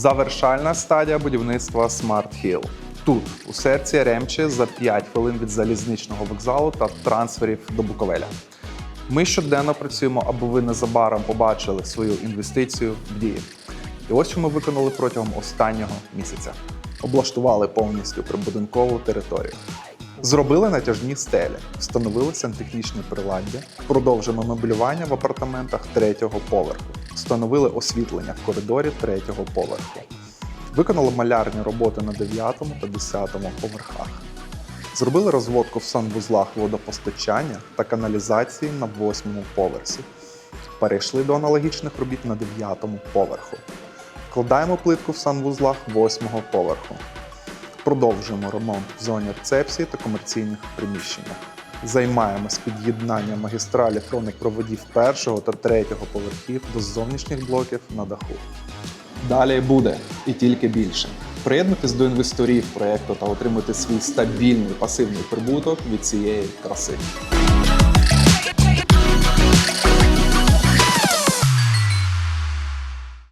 Завершальна стадія будівництва Smart Hill. Тут, у серці Ремчі, за 5 хвилин від залізничного вокзалу та трансферів до Буковеля. Ми щоденно працюємо, аби ви незабаром побачили свою інвестицію в дії. І ось що ми виконали протягом останнього місяця: облаштували повністю прибудинкову територію. Зробили натяжні стелі, встановили сантехнічне приладдя, продовжимо меблювання в апартаментах третього поверху, встановили освітлення в коридорі третього поверху, виконали малярні роботи на 9 та 10 поверхах. Зробили розводку в санвузлах водопостачання та каналізації на восьмому поверсі. Перейшли до аналогічних робіт на дев'ятому поверху. Вкладаємо плитку в санвузлах восьмого поверху. Продовжуємо ремонт в зоні рецепції та комерційних приміщеннях. Займаємось під'єднанням магістралі хроник проводів першого та третього поверхів до зовнішніх блоків на даху. Далі буде і тільки більше. Приєднуйтесь до інвесторів проєкту та отримати свій стабільний пасивний прибуток від цієї краси.